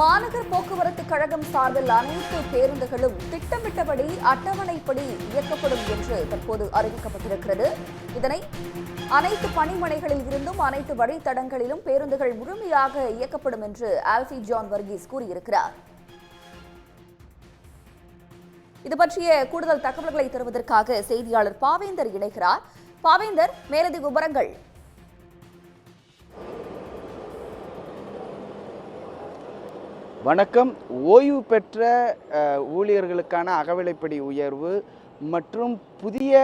மாநகர் போக்குவரத்து கழகம் சார்பில் அனைத்து பேருந்துகளும் திட்டமிட்டபடி அட்டவணைப்படி இயக்கப்படும் என்று தற்போது அறிவிக்கப்பட்டிருக்கிறது. இதனை அனைத்து பணிமனைகளில் இருந்தும் அனைத்து வழித்தடங்களிலும் பேருந்துகள் முழுமையாக இயக்கப்படும் என்று ஆல்ஃபி ஜான் வர்கீஸ் கூறியிருக்கிறார். இது பற்றிய கூடுதல் தகவல்களை தருவதற்காக செய்தியாளர் பாவேந்தர் இணைகிறார். பாவேந்தர் மேலதிக விவரங்கள். வணக்கம். ஓய்வு பெற்ற ஊழியர்களுக்கான அகவிலைப்படி உயர்வு மற்றும் புதிய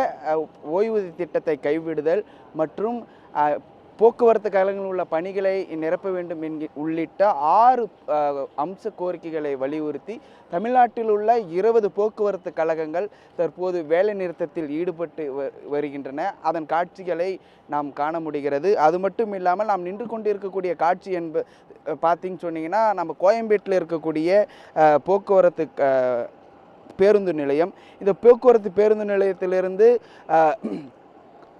ஓய்வூதிய திட்டத்தை கைவிடுதல் மற்றும் போக்குவரத்து கழகங்களில் உள்ள பணிகளை நிரப்ப வேண்டும் என்கி உள்ளிட்ட ஆறு அம்ச கோரிக்கைகளை வலியுறுத்தி தமிழ்நாட்டில் உள்ள இருபது போக்குவரத்து கழகங்கள் தற்போது வேலை நிறுத்தத்தில் ஈடுபட்டு வ- வருகின்றன. அதன் காட்சிகளை நாம் காண முடிகிறது. அது மட்டும் இல்லாமல் நாம் நின்று கொண்டிருக்கக்கூடிய காட்சி என்ப பார்த்திங்க சொன்னீங்கன்னா நம்ம கோயம்பேட்டில் இருக்கக்கூடிய போக்குவரத்து பேருந்து நிலையம். இந்த போக்குவரத்து பேருந்து நிலையத்திலிருந்து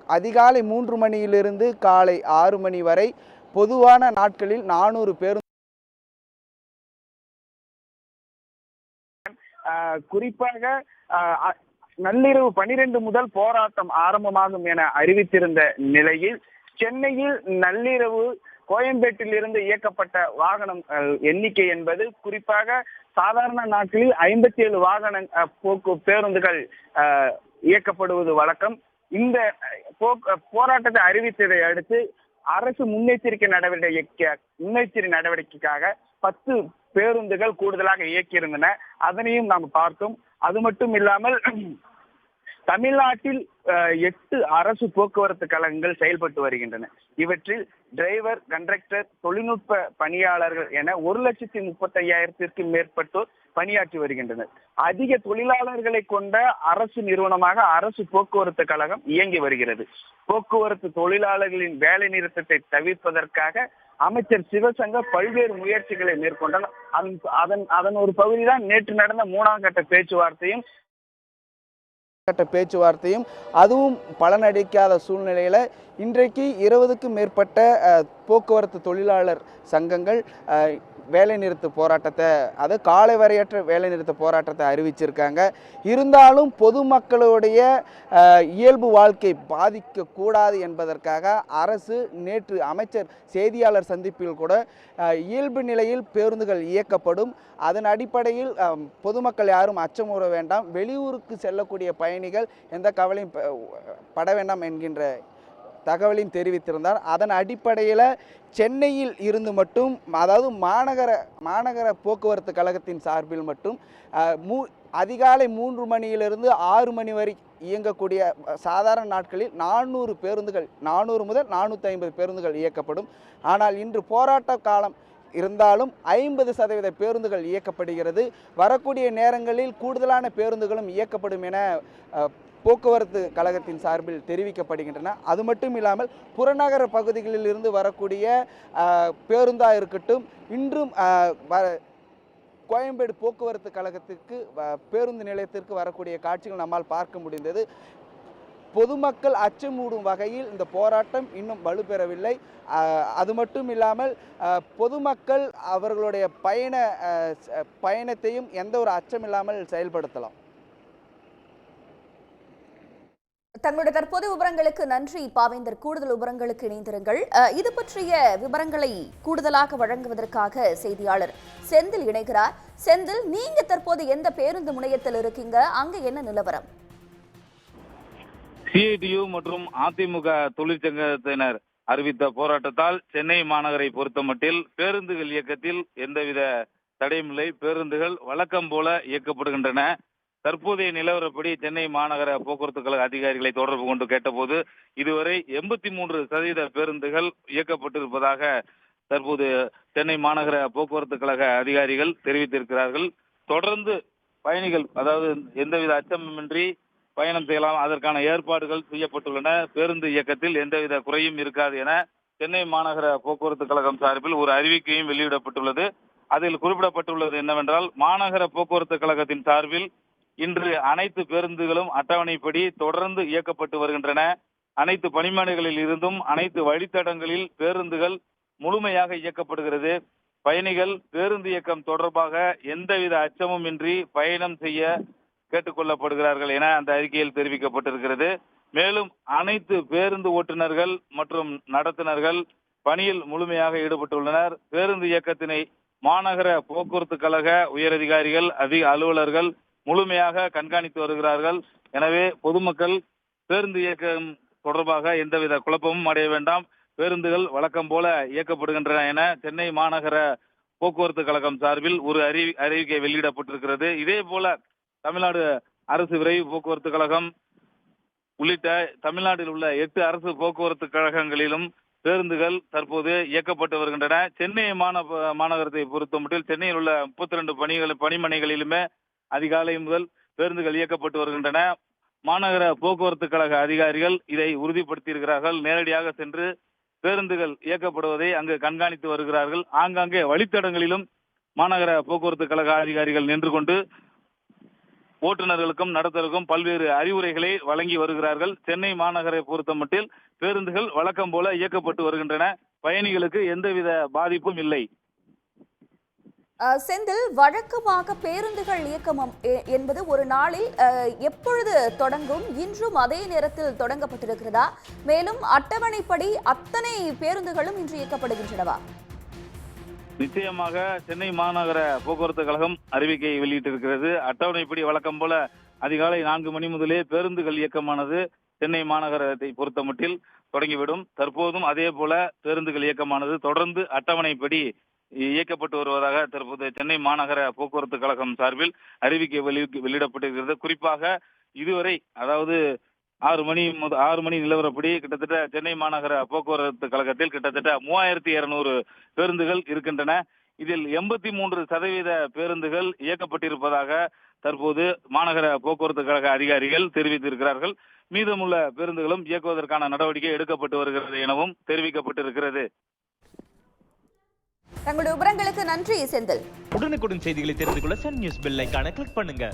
அதிகாலை மூன்று மணியிலிருந்து காலை ஆறு மணி வரை பொதுவான நாட்களில் நானூறு பேருந்து ஆஹ் குறிப்பாக ஆஹ் நள்ளிரவு பனிரெண்டு முதல் போராட்டம் ஆரம்பமாகும் என அறிவித்திருந்த நிலையில் சென்னையில் நள்ளிரவு கோயம்பேட்டில் இருந்து இயக்கப்பட்ட வாகனம் எண்ணிக்கை என்பது குறிப்பாக சாதாரண நாட்களில் ஐம்பத்தி ஏழு வாகன போக்கு பேருந்துகள் ஆஹ், இயக்கப்படுவது வழக்கம். இந்த போராட்டத்தை அறிவித்ததை அடுத்து அரசு முன்னெச்சரிக்கை நடவடிக்கை முன்னெச்சரிக்கை நடவடிக்கைக்காக பத்து பேருந்துகள் கூடுதலாக இயக்கியிருந்தன. அதனையும் நாம் பார்த்தோம். அது மட்டும் இல்லாமல் தமிழ்நாட்டில் எட்டு அரசு போக்குவரத்து கழகங்கள் செயல்பட்டு வருகின்றன. இவற்றில் டிரைவர் கண்டக்டர் தொழில்நுட்ப பணியாளர்கள் என ஒரு லட்சத்தி முப்பத்தி ஐயாயிரத்திற்கும் மேற்பட்டோர் பணியாற்றி வருகின்றனர். அதிக தொழிலாளர்களை கொண்ட அரசு நிறுவனமாக அரசு போக்குவரத்து கழகம் இயங்கி வருகிறது. போக்குவரத்து தொழிலாளர்களின் வேலை நிறுத்தத்தை தவிர்ப்பதற்காக அமைச்சர் சிவசங்கர் பல்வேறு முயற்சிகளை மேற்கொண்டார். அதன் அதன் அதன் ஒரு பகுதிதான் நேற்று நடந்த மூணாம் கட்ட பேச்சுவார்த்தையும் கட்ட பேச்சுவார்த்தையும் அதுவும் பலனடிக்காத சூழ்நிலையில் இன்றைக்கு இருபதுக்கும் மேற்பட்ட போக்குவரத்து தொழிலாளர் சங்கங்கள் வேலைநிறுத்த போராட்டத்தை அது காலை வரையற்ற வேலைநிறுத்த போராட்டத்தை அறிவிச்சிருக்காங்க. இருந்தாலும் பொதுமக்களுடைய இயல்பு வாழ்க்கை பாதிக்கக்கூடாது என்பதற்காக அரசு நேற்று அமைச்சர் செய்தியாளர் சந்திப்பில் கூட இயல்பு நிலையில் பேருந்துகள் இயக்கப்படும். அதன் அடிப்படையில் பொதுமக்கள் யாரும் அச்சமுற வேண்டாம். வெளியூருக்கு செல்லக்கூடிய பயணிகள் எந்த கவலையும் ப- பட வேண்டாம் என்கின்ற தகவலையும் தெரிவித்திருந்தார். அதன் அடிப்படையில் சென்னையில் இருந்து மட்டும் அதாவது மாநகர மாநகர போக்குவரத்து கழகத்தின் சார்பில் மட்டும் மூ அதிகாலை மூன்று மணியிலிருந்து ஆறு மணி வரை இயங்கக்கூடிய சாதாரண நாட்களில் நானூறு பேருந்துகள் நானூறு முதல் நானூற்றி ஐம்பது பேருந்துகள் இயக்கப்படும். ஆனால் இன்று போராட்ட காலம் இருந்தாலும் ஐம்பது சதவீத பேருந்துகள் இயக்கப்படுகிறது. வரக்கூடிய நேரங்களில் கூடுதலான பேருந்துகளும் இயக்கப்படும் என போக்குவரத்து கழகத்தின் சார்பில் தெரிவிக்கப்படுகின்றன. அது மட்டும் இல்லாமல் புறநகர பகுதிகளில் இருந்து வரக்கூடிய பேருந்தாக இருக்கட்டும் இன்றும் வ- கோயம்பேடு போக்குவரத்து கழகத்திற்கு வ- பேருந்து நிலையத்திற்கு வரக்கூடிய காட்சிகள் நம்மால் பார்க்க முடிந்தது. பொதுமக்கள் அச்சமூடும் வகையில் இந்த போராட்டம் இன்னும் வலுப்பெறவில்லை. அது மட்டும் இல்லாமல் பொதுமக்கள் அவர்களுடைய பயண பயணத்தையும் எந்த ஒரு அச்சமில்லாமல் செயல்படுத்தலாம். தங்களுடைய தற்போது விவரங்களுக்கு நன்றி. பாவேந்தர் கூடுதல் விவரங்களுக்கு இணைந்திருங்கள். இது பற்றிய விவரங்களை கூடுதலாக வழங்குவதற்காக செய்தியாளர் செந்தில் இணைகிறார். செந்தில் நீங்க தற்போது எந்த பேருந்து முனையத்தில் இருக்கீங்க? அங்க என்ன நிலவரம்? சிஐடியு மற்றும் அதிமுக தொழிற்சங்கத்தினர் அறிவித்த போராட்டத்தால் சென்னை மாநகரை பொறுத்தமட்டில் பேருந்துகள் இயக்கத்தில் எந்தவித தடையும் இல்லை. பேருந்துகள் வழக்கம் போல இயக்கப்படுகின்றன. தற்போதைய நிலவரப்படி சென்னை மாநகர போக்குவரத்து கழக அதிகாரிகளை தொடர்பு கொண்டு கேட்டபோது இதுவரை எண்பத்தி மூன்று சதவீத பேருந்துகள் இயக்கப்பட்டிருப்பதாக தற்போது சென்னை மாநகர போக்குவரத்து கழக அதிகாரிகள் தெரிவித்திருக்கிறார்கள். தொடர்ந்து பயணிகள் அதாவது எந்தவித அச்சமின்றி பயணம் செய்யலாம் அதற்கான ஏற்பாடுகள் செய்யப்பட்டுள்ளன. பேருந்து இயக்கத்தில் எந்தவித குறையும் இருக்காது என சென்னை மாநகர போக்குவரத்து கழகம் சார்பில் ஒரு அறிவிக்கையும் வெளியிடப்பட்டுள்ளது. அதில் குறிப்பிடப்பட்டுள்ளது என்னவென்றால் மாநகர போக்குவரத்து கழகத்தின் சார்பில் இன்று அனைத்து பேருந்துகளும் அட்டவணைப்படி தொடர்ந்து இயக்கப்பட்டு வருகின்றன. அனைத்து பணிமனைகளில் இருந்தும் அனைத்து வழித்தடங்களில் பேருந்துகள் முழுமையாக இயக்கப்படுகிறது. பயணிகள் பேருந்து இயக்கம் தொடர்பாக எந்தவித அச்சமும் இன்றி பயணம் செய்ய கேட்டுக்கொள்ளப்படுகிறார்கள் என அந்த அறிக்கையில் தெரிவிக்கப்பட்டிருக்கிறது. மேலும் அனைத்து பேருந்து ஓட்டுநர்கள் மற்றும் நடத்துனர்கள் பணியில் முழுமையாக ஈடுபட்டுள்ளனர். பேருந்து இயக்கத்தினை மாநகர போக்குவரத்து கழக உயரதிகாரிகள் அதிக அலுவலர்கள் முழுமையாக கண்காணித்து வருகிறார்கள். எனவே பொதுமக்கள் பேருந்து இயக்கம் தொடர்பாக எந்தவித குழப்பமும் அடைய வேண்டாம். பேருந்துகள் வழக்கம் போல இயக்கப்படுகின்றன என சென்னை மாநகர போக்குவரத்து கழகம் சார்பில் ஒரு அறி அறிவிக்கை வெளியிடப்பட்டிருக்கிறது. இதே போல தமிழ்நாடு அரசு விரைவு போக்குவரத்து கழகம் உள்ளிட்ட தமிழ்நாட்டில் உள்ள எட்டு அரசு போக்குவரத்து கழகங்களிலும் பேருந்துகள் தற்போது இயக்கப்பட்டு வருகின்றன. சென்னை மாநகரத்தை மாநகரத்தை பொறுத்தமட்டில் சென்னையில் உள்ள முப்பத்தி ரெண்டு பணிகள் பணிமனைகளிலுமே அதிகாலை முதல் பேருந்துகள் இயக்கப்பட்டு வருகின்றன. மாநகர போக்குவரத்து கழக அதிகாரிகள் இதை உறுதிப்படுத்தியிருக்கிறார்கள். நேரடியாக சென்று பேருந்துகள் இயக்கப்படுவதை அங்கு கண்காணித்து வருகிறார்கள். ஆங்காங்கே வழித்தடங்களிலும் மாநகர போக்குவரத்து கழக அதிகாரிகள் நின்று கொண்டு ஓட்டுநர்களுக்கும் நடத்தலுக்கும் பல்வேறு அறிவுரைகளை வழங்கி வருகிறார்கள். சென்னை மாநகரை பொறுத்தமட்டில் பேருந்துகள் வழக்கம் போல இயக்கப்பட்டு வருகின்றன. பயணிகளுக்கு எந்தவித பாதிப்பும் இல்லை. செந்தில் வழக்கமாக பேருந்துகள் இயக்கம் என்பது ஒரு நாளில் அஹ், எப்பொழுது தொடங்கும்? இன்றும் அதே நேரத்தில் தொடங்கப்பட்டிருக்கிறதா? மேலும் அட்டவணைப்படி அத்தனை பேருந்துகளும் இன்று இயக்கப்படுகின்றனவா? நிச்சயமாக சென்னை மாநகர போக்குவரத்து கழகம் அறிவிக்கை வெளியிட்டிருக்கிறது. அட்டவணைப்படி வழக்கம் போல அதிகாலை நான்கு மணி முதலே பேருந்துகள் இயக்கமானது சென்னை மாநகரத்தை பொறுத்தமட்டில் தொடங்கிவிடும். தற்போதும் அதே போல பேருந்துகள் இயக்கமானது தொடர்ந்து அட்டவணைப்படி இயக்கப்பட்டு வருவதாக தற்போது சென்னை மாநகர போக்குவரத்து கழகம் சார்பில் அறிவிக்கை வெளி வெளியிடப்பட்டிருக்கிறது. குறிப்பாக இதுவரை அதாவது ஆறு மணி முத ஆறு மணி நிலவரப்படி கிட்டத்தட்ட சென்னை மாநகர போக்குவரத்து கழகத்தில் கிட்டத்தட்ட மூவாயிரத்தி இருநூறு பேருந்துகள் இருக்கின்றன. இதில் எண்பத்தி மூன்று சதவீத பேருந்துகள் இயக்கப்பட்டிருப்பதாக தற்போது மாநகர போக்குவரத்து கழக அதிகாரிகள் தெரிவித்திருக்கிறார்கள். மீதமுள்ள பேருந்துகளும் இயக்குவதற்கான நடவடிக்கை எடுக்கப்பட்டு வருகிறது எனவும் தெரிவிக்கப்பட்டிருக்கிறது. தங்களுடைய விவரங்களுக்கு நன்றி செந்தில். உடனுக்குடன் செய்திகளை தெரிந்து கொள்ள சன் நியூஸ் பெல் ஐக்கான கிளிக் பண்ணுங்க.